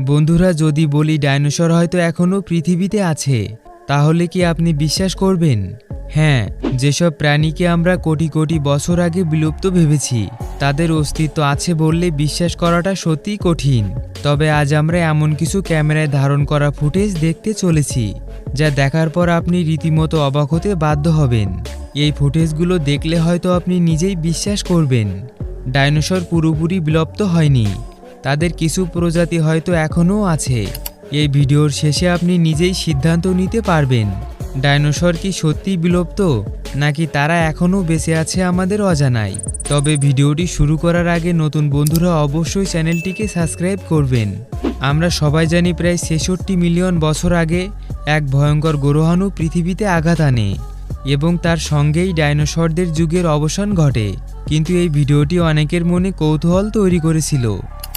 বন্ধুরা, যদি বলি ডাইনোসর হয়তো এখনও পৃথিবীতে আছে, তাহলে কি আপনি বিশ্বাস করবেন? হ্যাঁ যেসব প্রাণীকে আমরা কোটি কোটি বছর আগে বিলুপ্ত ভেবেছি, তাদের অস্তিত্ব আছে বললে বিশ্বাস করাটা সত্যিই কঠিন। তবে আজ আমরা এমন কিছু ক্যামেরায় ধারণ করা ফুটেজ দেখতে চলেছি, যা দেখার পর আপনি রীতিমতো অবাক হতে বাধ্য হবেন। এই ফুটেজগুলো দেখলে হয়তো আপনি নিজেই বিশ্বাস করবেন। ডাইনোসর পুরোপুরি বিলুপ্ত হয়নি। তাদের কিছু প্রজাতি হয়তো এখনও আছে। এই ভিডিওর শেষে আপনি নিজেই সিদ্ধান্ত নিতে পারবেন। ডাইনোসর কি সত্যি বিলুপ্ত, নাকি তারা এখনও বেঁচে আছে আমাদের অজানায়? তবে ভিডিওটি শুরু করার আগে নতুন বন্ধুরা অবশ্যই চ্যানেলটিকে সাবস্ক্রাইব করবেন। আমরা সবাই জানি প্রায় ছেষট্টি মিলিয়ন বছর আগে এক ভয়ঙ্কর গ্রহাণু পৃথিবীতে আঘাত আনে এবং তার সঙ্গেই ডাইনোসরদের যুগের অবসান ঘটে। কিন্তু এই ভিডিওটি অনেকের মনে কৌতূহল তৈরি করেছিল।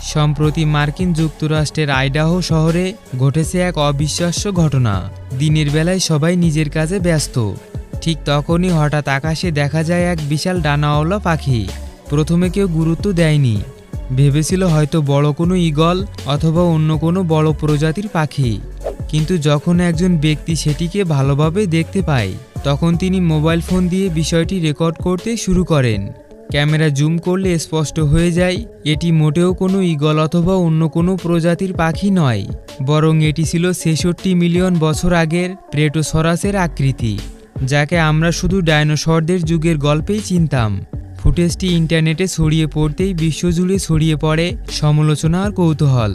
সম্প্রতি মার্কিন যুক্তরাষ্ট্রের আইডাহো শহরে ঘটেছে এক অবিশ্বাস্য ঘটনা। দিনের বেলায় সবাই নিজের কাজে ব্যস্ত। ঠিক তখনই হঠাৎ আকাশে দেখা যায় এক বিশাল ডানাওয়ালা পাখি। প্রথমে কেউ গুরুত্ব দেয়নি। ভেবেছিল হয়তো বড় কোনো ঈগল অথবা অন্য কোনো বড় প্রজাতির পাখি। কিন্তু যখন একজন ব্যক্তি সেটিকে ভালোভাবে দেখতে পায়, তখন তিনি মোবাইল ফোন দিয়ে বিষয়টি রেকর্ড করতে শুরু করেন। ক্যামেরা জুম করলে স্পষ্ট হয়ে যায়, এটি মোটেও কোনো ঈগল অথবা অন্য কোনো প্রজাতির পাখি নয়, বরং এটি ছিল ছেষট্টি মিলিয়ন বছর আগের প্রেটোসরাসের আকৃতি, যাকে আমরা শুধু ডায়নোসরদের যুগের গল্পেই চিনতাম। ফুটেজটি ইন্টারনেটে ছড়িয়ে পড়তেই বিশ্বজুড়ে ছড়িয়ে পড়ে সমালোচনা আর কৌতূহল।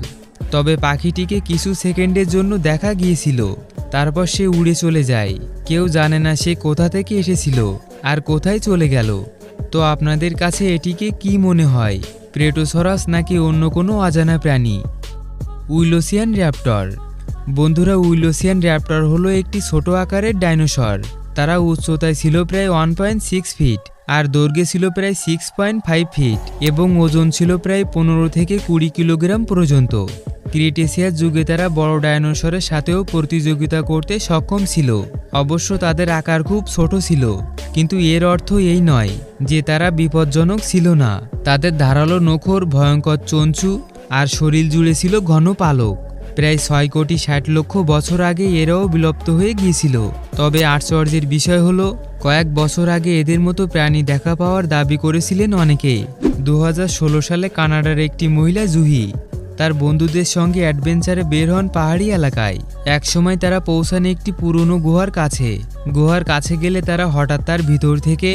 তবে পাখিটিকে কিছু সেকেন্ডের জন্য দেখা গিয়েছিল, তারপর সে উড়ে চলে যায়, কেউ জানে না সে কোথা থেকে এসেছিল, আর কোথায় চলে গেল। তো আপনাদের কাছে এটিকে কি মনে হয়? প্রেটোসরাস নাকি অন্য কোনো অজানা প্রাণী? উইলোসিয়ান র্যাপ্টর। বন্ধুরা, উইলোসিয়ান র্যাপ্টর হলো একটি ছোট আকারের ডাইনোসর। তারা উচ্চতায় ছিল প্রায় ওয়ান পয়েন্ট সিক্স ফিট আর দৈর্ঘ্যে ছিল প্রায় সিক্স পয়েন্ট ফাইভ ফিট এবং ওজন ছিল প্রায় পনেরো থেকে কুড়ি কিলোগ্রাম পর্যন্ত। ক্রিটেসিয়াস যুগে তারা বড় ডায়নোসরের সাথেও প্রতিযোগিতা করতে সক্ষম ছিল। অবশ্য তাদের আকার খুব ছোট ছিল। কিন্তু এর অর্থ এই নয় যে তারা বিপজ্জনক ছিল না। তাদের ধারালো নখর, ভয়ঙ্কর চঞ্চু আর শরীর জুড়ে ছিল ঘন পালক। প্রায় ছয় কোটি ষাট লক্ষ বছর আগে এরাও বিলুপ্ত হয়ে গিয়েছিল। তবে আশ্চর্যের বিষয় হলো, কয়েক বছর আগে এদের মতো প্রাণী দেখা পাওয়ার দাবি করেছিলেন অনেকে। দু হাজার ষোলো সালে কানাডার একটি মহিলা জুহি। তার বন্ধুদের সঙ্গে অ্যাডভেঞ্চারে বের হন পাহাড়ি এলাকায়। একসময় তারা পৌঁছান একটি পুরনো গুহার কাছে। গুহার কাছে গেলে তারা হঠাৎ তার ভিতর থেকে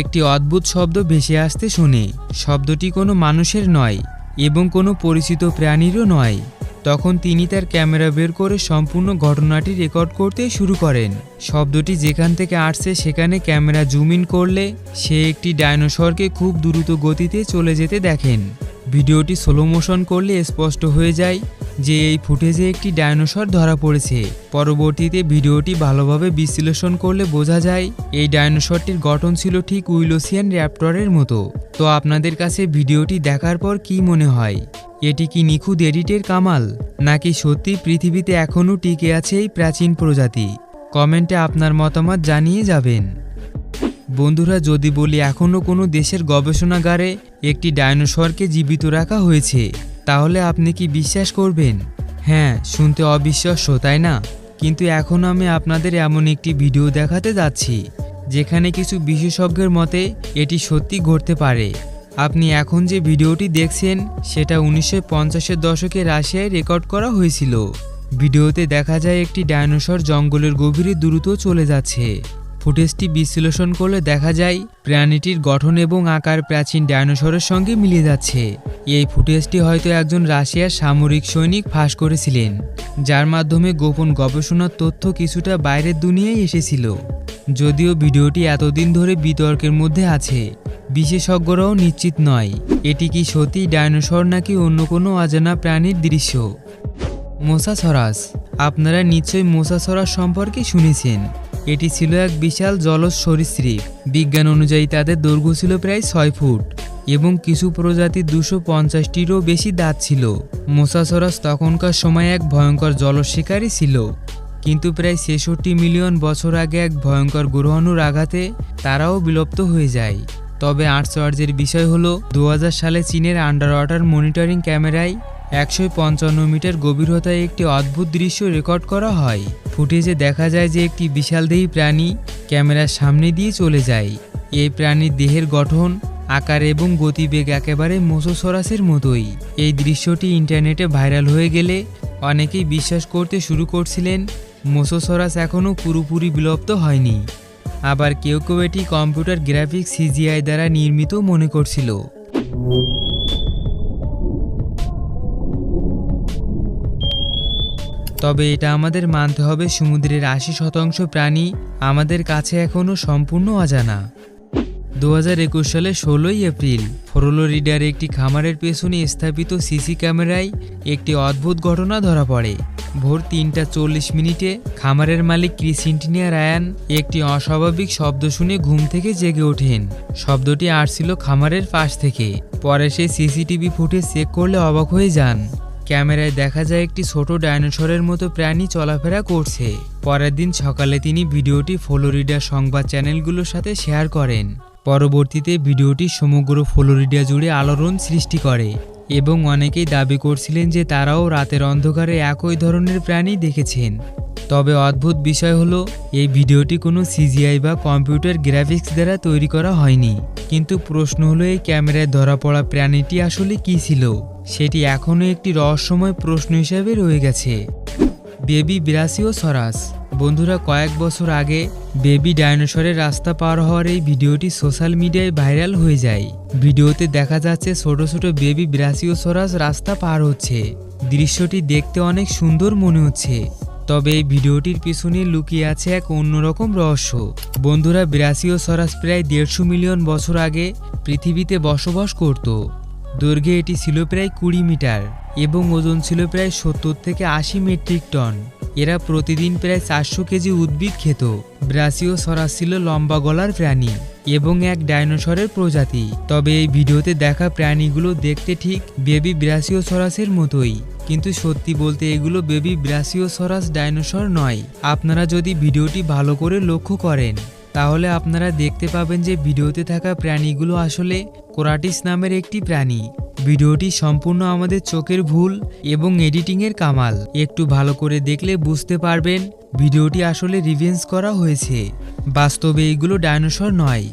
একটি অদ্ভুত শব্দ ভেসে আসতে শুনে। শব্দটি কোনো মানুষের নয় এবং কোনো পরিচিত প্রাণীরও নয়। তখন তিনি তার ক্যামেরা বের করে সম্পূর্ণ ঘটনাটি রেকর্ড করতে শুরু করেন। শব্দটি যেখান থেকে আসছে সেখানে ক্যামেরা জুম ইন করলে সে একটি ডাইনোসরকে খুব দ্রুত গতিতে চলে যেতে দেখেন। ভিডিওটি স্লো মোশন করলে স্পষ্ট হয়ে যায় যে এই ফুটেজে একটি ডায়নোসর ধরা পড়েছে। পরবর্তীতে ভিডিওটি ভালোভাবে বিশ্লেষণ করলে বোঝা যায়, এই ডায়নোসরটির গঠন ছিল ঠিক উইলোসিয়ান র্যাপটরের মতো। তো আপনাদের কাছে ভিডিওটি দেখার পর কি মনে হয়? এটি কি নিখুঁত এডিটের কামাল, নাকি সত্যি পৃথিবীতে এখনও টিকে আছে এই প্রাচীন প্রজাতি? কমেন্টে আপনার মতামত জানিয়ে যাবেন। বন্ধুরা, যদি বলি এখনও কোনো দেশের গবেষণাগারে একটি ডাইনোসরকে জীবিত রাখা হয়েছে, তাহলে আপনি কি বিশ্বাস করবেন? হ্যাঁ শুনতে অবিশ্বাস্য, তাই না? কিন্তু এখন আমি আপনাদের এমন একটি ভিডিও দেখাতে যাচ্ছি, যেখানে কিছু বিশেষজ্ঞের মতে এটি সত্যি ঘটতে পারে। আপনি এখন যে ভিডিওটি দেখছেন, সেটা উনিশশো পঞ্চাশের দশকে রাশিয়ায় রেকর্ড করা হয়েছিল। ভিডিওতে দেখা যায় একটি ডায়নোসর জঙ্গলের গভীরে দ্রুত চলে যাচ্ছে। ফুটেজটি বিশ্লেষণ করলে দেখা যায় প্রাণীটির গঠন এবং আকার প্রাচীন ডায়নোসরের সঙ্গে মিলে যাচ্ছে। এই ফুটেজটি হয়তো একজন রাশিয়ার সামরিক সৈনিক ফাঁস করেছিলেন, যার মাধ্যমে গোপন গবেষণার তথ্য কিছুটা বাইরের দুনিয়ায় এসেছিল। যদিও ভিডিওটি এতদিন ধরে বিতর্কের মধ্যে আছে, বিশেষজ্ঞরাও নিশ্চিত নয়, এটি কি সত্যি ডায়নোসর নাকি অন্য কোনো অজানা প্রাণীর দৃশ্য। মোসাসরাস, আপনারা নিশ্চয়ই মোসাসরাস সম্পর্কে শুনেছেন। এটি ছিল এক বিশাল জলজ সরীসৃপ। বিজ্ঞান অনুযায়ী তাদের দৈর্ঘ্য ছিল প্রায় ছয় ফুট এবং কিছু প্রজাতির দুশো পঞ্চাশটিরও বেশি দাঁত ছিল। মোসাসরাস তখনকার সময় এক ভয়ঙ্কর জলশিকারী ছিল। কিন্তু প্রায় ছেষট্টি মিলিয়ন বছর আগে এক ভয়ঙ্কর গ্রহাণুর আঘাতে তারাও বিলুপ্ত হয়ে যায়। তবে আশ্চর্যের বিষয় হলো, দু হাজার সালে চীনের আন্ডার ওয়াটার মনিটরিং ক্যামেরায় একশো পঞ্চান্ন মিটার গভীরতায় একটি অদ্ভুত দৃশ্য রেকর্ড করা হয়। ফুটেজে দেখা যায় যে একটি বিশালদেহী প্রাণী ক্যামেরার সামনে দিয়ে চলে যায়। এই প্রাণীর দেহের গঠন, আকার এবং গতিবেগ একেবারে মোসোসরাসের মতোই। এই দৃশ্যটি ইন্টারনেটে ভাইরাল হয়ে গেলে অনেকেই বিশ্বাস করতে শুরু করছিলেন, মোসোসরাস এখনও পুরোপুরি বিলুপ্ত হয়নি। আবার কেউ কেউ এটি কম্পিউটার গ্রাফিক্স সিজিআই দ্বারা নির্মিত মনে করছিল। তবে এটা আমাদের মানতে হবে সমুদ্রের আশি শতাংশ প্রাণী আমাদের কাছে এখনও সম্পূর্ণ অজানা। দু হাজার একুশ সালে ষোলোই এপ্রিল ফ্লোরিডার একটি খামারের পেছনে স্থাপিত সিসি ক্যামেরায় একটি অদ্ভুত ঘটনা ধরা পড়ে। ভোর তিনটা চল্লিশ মিনিটে খামারের মালিক ক্রিসিন্টিনিয়া রায়ান একটি অস্বাভাবিক শব্দ শুনে ঘুম থেকে জেগে ওঠেন। শব্দটি আসছিল খামারের পাশ থেকে। পরে সে সিসিটিভি ফুটেজ চেক করলে অবাক হয়ে যান। ক্যামেরায় দেখা যায় একটি ছোট ডাইনোসরের মতো প্রাণী চলাফেরা করছে। পরের দিন সকালে তিনি ভিডিওটি ফ্লোরিডা সংবাদ চ্যানেলগুলোর সাথে শেয়ার করেন। পরবর্তীতে ভিডিওটি সমগ্র ফ্লোরিডা জুড়ে আলোড়ন সৃষ্টি করে এবং অনেকেই দাবি করছিলেন যে তারাও রাতের অন্ধকারে একই ধরনের প্রাণী দেখেছেন। তবে অদ্ভুত বিষয় হলো, এই ভিডিওটি কোনো সিজিআই বা কম্পিউটার গ্রাফিক্স দ্বারা তৈরি করা হয়নি। কিন্তু প্রশ্ন হলো, এই ক্যামেরায় ধরা পড়া প্রাণীটি আসলে কী ছিল? সেটি এখনও একটি রহস্যময় প্রশ্ন হিসেবে রয়ে গেছে। বেবি সরাস। বন্ধুরা, কয়েক বছর আগে বেবি ডাইনোসরের রাস্তা পার হওয়ার এই ভিডিওটি সোশ্যাল মিডিয়ায় ভাইরাল হয়ে যায়। ভিডিওতে দেখা যাচ্ছে ছোট ছোট বেবি ব্রাসিওসরাস রাস্তা পার হচ্ছে। দৃশ্যটি দেখতে অনেক সুন্দর মনে হচ্ছে। তবে এই ভিডিওটির পিছনে লুকিয়ে আছে এক অন্যরকম রহস্য। বন্ধুরা ব্রাসিওসরাস প্রায় দেড়শো মিলিয়ন বছর আগে পৃথিবীতে বসবাস করত। দৈর্ঘ্যে এটি ছিল প্রায় কুড়ি মিটার এবং ওজন ছিল প্রায় সত্তর থেকে আশি মেট্রিক টন। এরা প্রতিদিন প্রায় চারশো কেজি উদ্ভিদ খেত। ব্রাসিও সরাস ছিল লম্বা গলার প্রাণী এবং এক ডাইনোসরের প্রজাতি। তবে এই ভিডিওতে দেখা প্রাণীগুলো দেখতে ঠিক বেবি ব্রাসিও সরাসের মতোই। কিন্তু সত্যি বলতে এগুলো বেবি ব্রাসিও সরাস ডাইনোসর নয়। আপনারা যদি ভিডিওটি ভালো করে লক্ষ্য করেন তাহলে আপনারা দেখতে পাবেন যে ভিডিওতে থাকা প্রাণীগুলো আসলে কোরাটিস নামের একটি প্রাণী। ভিডিওটি সম্পূর্ণ আমাদের চোখের ভুল এবং এডিটিংয়ের কামাল। একটু ভালো করে দেখলে বুঝতে পারবেন ভিডিওটি আসলে রিভেন্স করা হয়েছে। বাস্তবে এইগুলো ডায়নোসর নয়।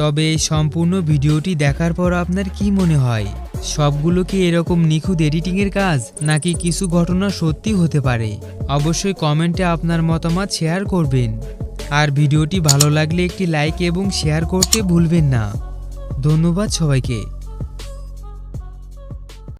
তবে এই সম্পূর্ণ ভিডিওটি দেখার পর আপনার কি মনে হয়? সবগুলো কি এরকম নিখুঁত এডিটিংয়ের কাজ নাকি কিছু ঘটনা সত্যি হতে পারে? অবশ্যই কমেন্টে আপনার মতামত শেয়ার করবেন। আর ভিডিওটি ভালো লাগলে একটি লাইক এবং শেয়ার করতে ভুলবেন না। ধন্যবাদ সবাইকে।